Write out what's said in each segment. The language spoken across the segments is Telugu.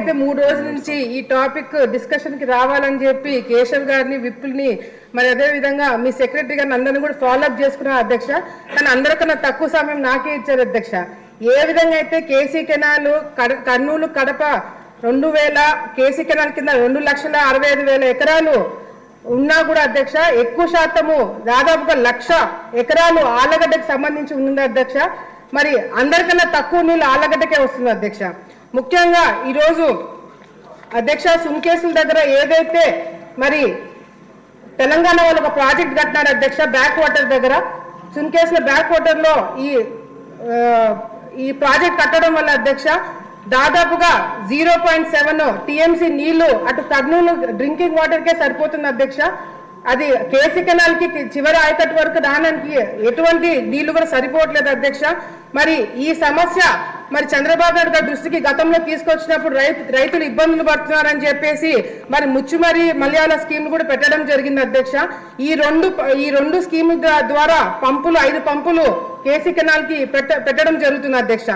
అయితే మూడు రోజుల నుంచి ఈ టాపిక్ డిస్కషన్కి రావాలని చెప్పి కేశవ్ గారిని విప్పుల్ని మరి అదే విధంగా మీ సెక్రటరీ గారిని అందరిని కూడా ఫాలో అప్ చేసుకున్నారు అధ్యక్ష. కానీ అందరికన్నా తక్కువ సమయం నాకే ఇచ్చారు అధ్యక్ష. ఏ విధంగా అయితే కేసీ కెనాల్ కడ- కర్నూలు కడప రెండు వేల కేసీ కెనాల్ కింద రెండు లక్షల అరవై ఐదు వేల ఎకరాలు ఉన్నా కూడా అధ్యక్ష ఎక్కువ శాతము దాదాపుగా లక్ష ఎకరాలు ఆలగడ్డకు సంబంధించి ఉంది అధ్యక్ష. మరి అందరికన్నా తక్కువ నీళ్ళు ఆలగడ్డకే వస్తుంది అధ్యక్ష. ముఖ్యంగా ఈరోజు అధ్యక్ష సుంకేసుల దగ్గర ఏదైతే మరి తెలంగాణ వాళ్ళు ఒక ప్రాజెక్ట్ కట్టినారు అధ్యక్ష బ్యాక్ వాటర్ దగ్గర సున్కేసుల బ్యాక్ వాటర్లో ఈ ఈ ప్రాజెక్ట్ కట్టడం వల్ల అధ్యక్ష దాదాపుగా జీరో పాయింట్ సెవెన్ టీఎంసీ నీళ్ళు అటు కర్నూలు డ్రింకింగ్ వాటర్కే సరిపోతుంది అధ్యక్ష. అది కేసీ కెనాల్కి చివరి ఆయకట్టు వరకు రావడానికి ఎటువంటి నీళ్ళు కూడా సరిపోవట్లేదు అధ్యక్ష. మరి ఈ సమస్య మరి చంద్రబాబు నాయుడు గారి దృష్టికి గతంలో తీసుకొచ్చినప్పుడు రైతు రైతులు ఇబ్బందులు పడుతున్నారని చెప్పేసి మరి ముచ్చుమరి మలయాళ స్కీమ్ కూడా పెట్టడం జరిగింది అధ్యక్ష. ఈ రెండు ఈ రెండు స్కీమ్ ద్వారా పంపులు ఐదు పంపులు కేసీ కెనాల్కి పెట్ట పెట్టడం జరుగుతుంది అధ్యక్ష.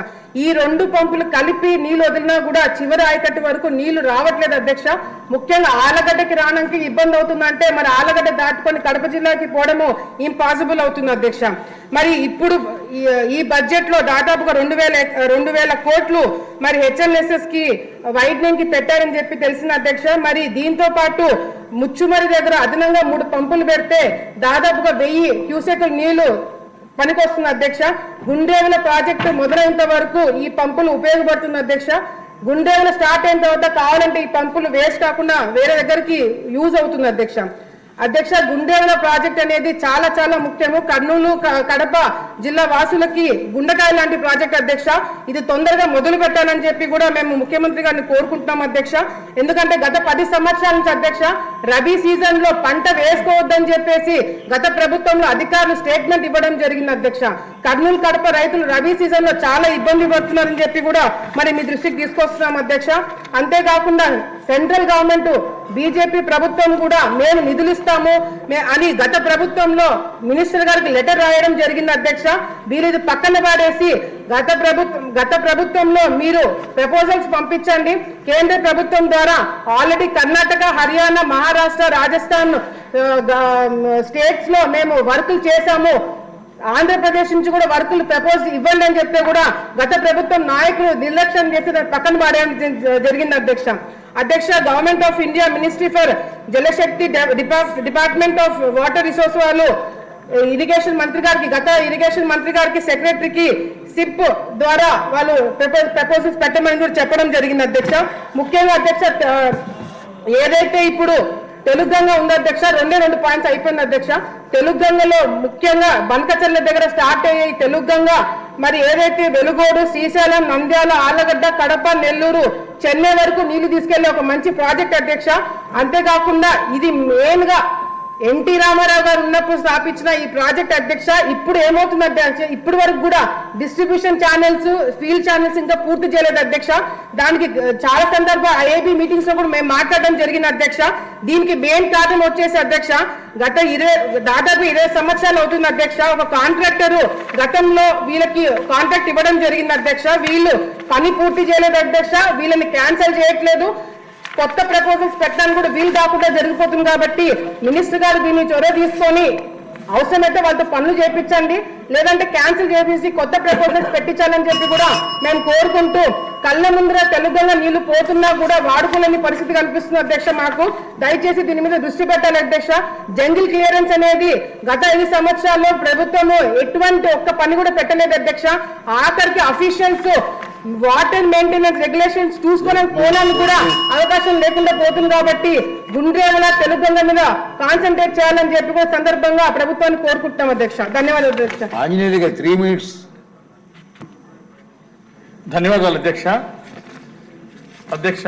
ఈ రెండు పంపులు కలిపి నీళ్ళు వదిలినా కూడా చివరి ఆయకట్టు వరకు నీళ్ళు రావట్లేదు అధ్యక్ష. ముఖ్యంగా ఆలగడ్డకి రావడానికి ఇబ్బంది అవుతుందంటే మరి ఆలగడ్డ దాటుకొని కడప జిల్లాకి పోవడము ఇంపాసిబుల్ అవుతుంది అధ్యక్ష. మరి ఇప్పుడు ఈ- ఈ బడ్జెట్లో దాదాపుగా రెండు వేల రెండు వేల కోట్లు మరి హెచ్ఎల్ఎస్ఎస్కి వైడ్నింగ్కి పెట్టారని చెప్పి తెలిసిన అధ్యక్ష మరి దీంతో పాటు ముచ్చుమరి దగ్గర అదనంగా మూడు పంపులు పెడితే దాదాపుగా వెయ్యి క్యూసెక్ నీళ్ళు పనికొస్తుంది అధ్యక్ష. గుండేవుల ప్రాజెక్టు మొదలైనంత వరకు ఈ పంపులు ఉపయోగపడుతుంది అధ్యక్ష. గుండేవుల స్టార్ట్ అయిన తర్వాత కావాలంటే ఈ పంపులు వేస్ట్ కాకుండా వేరే దగ్గరికి యూజ్ అవుతుంది అధ్యక్ష. అధ్యక్ష గుండేవుల ప్రాజెక్ట్ అనేది చాలా చాలా ముఖ్యము. కర్నూలు కడప జిల్లా వాసులకి గుండకాయ లాంటి ప్రాజెక్ట్ అధ్యక్ష. ఇది తొందరగా మొదలు పెట్టాలని చెప్పి కూడా మేము ముఖ్యమంత్రి గారిని కోరుకుంటున్నాం అధ్యక్ష. ఎందుకంటే గత పది సంవత్సరాల నుంచి అధ్యక్ష రబీ సీజన్లో పంట వేసుకోవద్దని చెప్పేసి గత ప్రభుత్వంలో అధికారులు స్టేట్మెంట్ ఇవ్వడం జరిగింది అధ్యక్ష. కర్నూలు కడప రైతులు రబీ సీజన్లో చాలా ఇబ్బంది పడుతున్నారని చెప్పి కూడా మరి మీ దృష్టికి తీసుకొస్తున్నాం అధ్యక్ష. అంతేకాకుండా సెంట్రల్ గవర్నమెంట్ బీజేపీ ప్రభుత్వం కూడా మేము నిధులు ఇస్తాము మే- అని గత ప్రభుత్వంలో మినిస్టర్ గారికి లెటర్ రాయడం జరిగింది అధ్యక్ష. వీరు ఇది పక్కన పాడేసి గత ప్రభుత్వం గత ప్రభుత్వంలో మీరు ప్రపోజల్స్ పంపించండి. కేంద్ర ప్రభుత్వం ద్వారా ఆల్రెడీ కర్ణాటక హర్యానా మహారాష్ట్ర రాజస్థాన్ స్టేట్స్లో మేము వర్కులు చేశాము. ఆంధ్రప్రదేశ్ నుంచి కూడా వర్కులు ప్రపోజ్ ఇవ్వండి అని చెప్తే కూడా గత ప్రభుత్వం నాయకులు నిర్లక్ష్యం చేసి పక్కన పాడేయడం జరిగింది అధ్యక్ష. అధ్యక్ష government of India ministry for Jal Shakti department of water resource వాళ్ళు ఇరిగేషన్ మంత్రి గారికి గత ఇరిగేషన్ మంత్రి గారికి సెక్రటరీకి సిప్ ద్వారా వాళ్ళు ప్రపోజల్స్ పెట్టమని కూడా చెప్పడం జరిగింది అధ్యక్ష. ముఖ్యంగా అధ్యక్ష ఏదైతే ఇప్పుడు తెలుగు ఉంది అధ్యక్ష రెండే రెండు పాయింట్స్ అయిపోయింది అధ్యక్ష. తెలుగుగొంగలో ముఖ్యంగా బనకచర్ల దగ్గర స్టార్ట్ అయ్యాయి తెలుగుగొంగ మరి ఏదైతే వెలుగోడు శ్రీశైలం నంద్యాల ఆలగడ్డ కడప నెల్లూరు చెన్నై వరకు నీళ్ళు తీసుకెళ్ళే ఒక మంచి ప్రాజెక్ట్ అధ్యక్ష. అంతేకాకుండా ఇది మెయిన్గా ఎన్టీ రామారావు గారు ఉన్నప్పుడు స్థాపించిన ఈ ప్రాజెక్ట్ అధ్యక్ష ఇప్పుడు ఏమవుతుందంటే అధ్యక్ష, ఇప్పటి వరకు కూడా డిస్ట్రిబ్యూషన్ ఛానల్స్ ఫీల్డ్ ఛానల్స్ ఇంకా పూర్తి చేయలేదు అధ్యక్ష. దానికి చాలా సందర్భ ఐఐబి మీటింగ్స్లో కూడా మేము మాట్లాడడం జరిగింది అధ్యక్ష. దీనికి మెయిన్ కారణం వచ్చేసి అధ్యక్ష గత ఇరవై దాదాపు ఇరవై సంవత్సరాలు అవుతుంది అధ్యక్ష. ఒక కాంట్రాక్టర్ గతంలో వీళ్ళకి కాంట్రాక్ట్ ఇవ్వడం జరిగింది అధ్యక్ష. వీళ్ళు పని పూర్తి చేయలేదు అధ్యక్ష. వీళ్ళని క్యాన్సిల్ చేయట్లేదు. కొత్త ప్రపోజల్స్ పెట్టడానికి కూడా వీలు కాకుండా జరిగిపోతుంది కాబట్టి మినిస్టర్ గారు దీన్ని చొరవ తీసుకొని అవసరమైతే వాళ్ళతో పనులు చేపించండి. లేదంటే క్యాన్సిల్ చేసేసి కొత్త ప్రపోజల్స్ పెట్టించాలని చెప్పి కూడా మేము కోరుకుంటూ కళ్ళ ముందర తెలుగులో నీళ్ళు పోతున్నా కూడా వాడుకోలేని పరిస్థితి కనిపిస్తుంది అధ్యక్ష మాకు. దయచేసి దీని మీద దృష్టి పెట్టాలి అధ్యక్ష. జంగిల్ క్లియరెన్స్ అనేది గత ఐదు సంవత్సరాల్లో ప్రభుత్వము ఎటువంటి ఒక్క పని కూడా పెట్టలేదు అధ్యక్ష. ఆఖరికి అఫీషియల్స్ వాటర్ మెయింటెనెన్స్ రెగ్యులేషన్స్ చూసుకోవడానికి పోనానికి కూడా అవకాశం లేకుండా పోతుంది కాబట్టి గుండ్రేవల తెలుగంగ మీద కాన్సన్ట్రేట్ చేయాలని చెప్పి కూడా సందర్భంగా ప్రభుత్వాన్ని కోరుకుంటున్నాం అధ్యక్ష. ధన్యవాదాలు అధ్యక్ష. ఆంజనేయులు గారు త్రీ మినిట్స్ ధన్యవాదాలు అధ్యక్ష. అధ్యక్ష